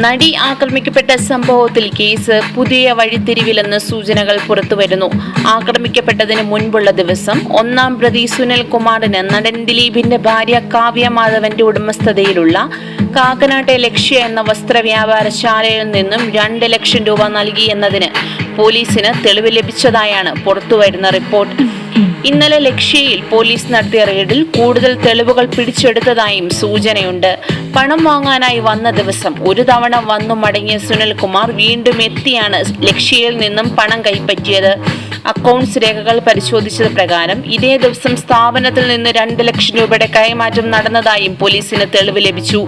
നടി ആക്രമിക്കപ്പെട്ട സംഭവത്തിൽ കേസ് പുതിയ വഴിത്തിരിവിലെന്ന് സൂചനകൾ പുറത്തുവരുന്നു. ആക്രമിക്കപ്പെട്ടതിന് മുൻപുള്ള ദിവസം ഒന്നാം പ്രതി സുനിൽ കുമാറിന് നടൻ ദിലീപിന്റെ ഭാര്യ കാവ്യ മാധവന്റെ ഉടമസ്ഥതയിലുള്ള കാക്കനാട്ടെ ലക്ഷ്യ എന്ന വസ്ത്രവ്യാപാരശാലയിൽ നിന്നും രണ്ട് ലക്ഷം രൂപ നൽകി എന്നതിന് പോലീസിന് തെളിവ് ലഭിച്ചതായാണ് പുറത്തുവരുന്ന റിപ്പോർട്ട്. ഇന്നലെ ലക്ഷ്യയിൽ പോലീസ് നടത്തിയ റെയ്ഡിൽ കൂടുതൽ തെളിവുകൾ പിടിച്ചെടുത്തതായും സൂചനയുണ്ട്. പണം വാങ്ങാനായി വന്ന ദിവസം ഒരു തവണ വന്നു മടങ്ങിയ സുനിൽകുമാർ വീണ്ടും എത്തിയാണ് ലക്ഷ്യയിൽ നിന്നും പണം കൈപ്പറ്റിയത്. അക്കൗണ്ട്സ് രേഖകൾ പരിശോധിച്ചത് പ്രകാരം ഇതേ ദിവസം സ്ഥാപനത്തിൽ നിന്ന് രണ്ട് ലക്ഷം രൂപയുടെ കൈമാറ്റം നടന്നതായും പോലീസിന് തെളിവ് ലഭിച്ചു.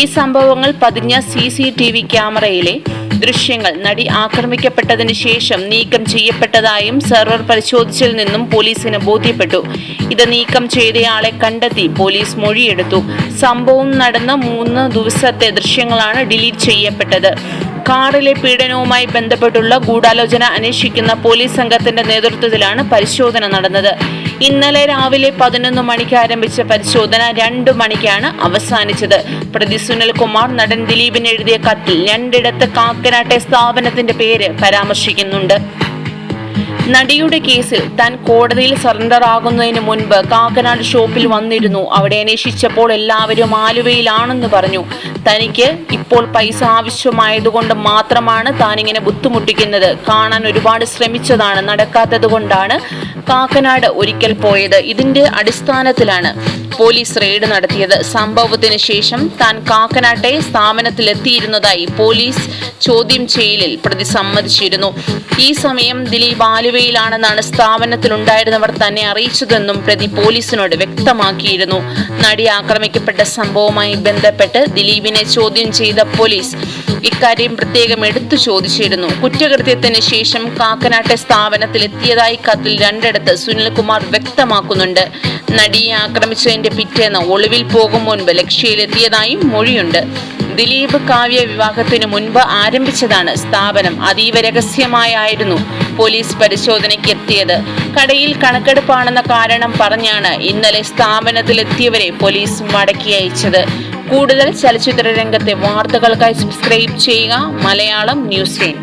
ഈ സംഭവങ്ങൾ പതിഞ്ഞ സി സി ടി വി ക്യാമറയിലെ ദൃശ്യങ്ങൾ. നടി ആക്രമിക്കപ്പെട്ടതിന് ശേഷം നീക്കം ചെയ്യപ്പെട്ടതായും സെർവർ പരിശോധിച്ചിൽ നിന്നും പോലീസിന് ബോധ്യപ്പെട്ടു. ഇത് നീക്കം ചെയ്തയാളെ കണ്ടെത്തി പോലീസ് മൊഴിയെടുത്തു. സംഭവം നടന്ന മൂന്ന് ദിവസത്തെ ദൃശ്യങ്ങളാണ് ഡിലീറ്റ് ചെയ്യപ്പെട്ടത്. കാറിലെ പീഡനവുമായി ബന്ധപ്പെട്ടുള്ള ഗൂഢാലോചന അന്വേഷിക്കുന്ന പോലീസ് സംഘത്തിന്റെ നേതൃത്വത്തിലാണ് പരിശോധന നടന്നത്. ഇന്നലെ രാവിലെ പതിനൊന്ന് മണിക്ക് ആരംഭിച്ച പരിശോധന രണ്ടു മണിക്കാണ് അവസാനിച്ചത്. പ്രതി സുനിൽ കുമാർ നടൻ ദിലീപിന് എഴുതിയ കത്തിൽ രണ്ടിടത്ത് കാക്കനാട്ടെ സ്ഥാപനത്തിന്റെ പേര് പരാമർശിക്കുന്നുണ്ട്. നടിയുടെ കേസിൽ താൻ കോടതിയിൽ സറണ്ടർ ആകുന്നതിന് മുൻപ് കാക്കനാട് ഷോപ്പിൽ വന്നിരുന്നു. അവിടെ അന്വേഷിച്ചപ്പോൾ എല്ലാവരും ആലുവയിലാണെന്ന് പറഞ്ഞു. തനിക്ക് ഇപ്പോൾ പൈസ ആവശ്യമായതുകൊണ്ട് മാത്രമാണ് ഇങ്ങനെ ബുദ്ധിമുട്ടിക്കുന്നത്. കാണാൻ ഒരുപാട് ശ്രമിച്ചതാണ് നടക്കാത്തത് കൊണ്ടാണ് കാക്കനാട് ഒരിക്കൽ പോയത് ഇതിന്റെ അടിസ്ഥാനത്തിലാണ് പോലീസ് റെയ്ഡ് നടത്തിയത്. സംഭവത്തിന് ശേഷം താൻ കാക്കനാട്ടെ സ്ഥാപനത്തിലെത്തിയിരുന്നതായി പോലീസ് ചോദ്യം ചെയ്യലിൽ പ്രതി സമ്മതിച്ചിരുന്നു ഈ സമയം ദിലീപ് ആലുവയിലാണെന്നാണ് സ്ഥാപനത്തിലുണ്ടായിരുന്നവർ തന്നെ അറിയിച്ചതെന്നും പ്രതി പോലീസിനോട് വ്യക്തമാക്കിയിരുന്നു. നടി ആക്രമിക്കപ്പെട്ട സംഭവവുമായി ബന്ധപ്പെട്ട് ദിലീപിനെ ചോദ്യം ചെയ്ത പോലീസ് ഇക്കാര്യം പ്രത്യേകം എടുത്തു ചോദിച്ചിരുന്നു. കുറ്റകൃത്യത്തിന് ശേഷം കാക്കനാട്ടെ സ്ഥാപനത്തിൽ എത്തിയതായി കത്തിൽ രണ്ടിടത്ത് സുനിൽകുമാർ വ്യക്തമാക്കുന്നുണ്ട്. നടിയെ ആക്രമിച്ചതിന്റെ പിറ്റേന്ന് ഒളിവിൽ പോകും മുൻപ് ലക്ഷ്യയിലെത്തിയതായും മൊഴിയുണ്ട്. ദിലീപ് കാവ്യ വിവാഹത്തിനു മുൻപ് ആരംഭിച്ചതാണ് സ്ഥാപനം. അതീവ രഹസ്യമായായിരുന്നു പോലീസ് പരിശോധനയ്ക്ക് എത്തിയത് കടയിൽ കണക്കെടുപ്പാണെന്ന കാരണം പറഞ്ഞാണ് ഇന്നലെ സ്ഥാപനത്തിലെത്തിയവരെ പോലീസ് മടക്കി അയച്ചത്. കൂടുതൽ ചലച്ചിത്ര രംഗത്തെ വാർത്തകൾക്കായി സബ്സ്ക്രൈബ് ചെയ്യുക. Malayalam news time.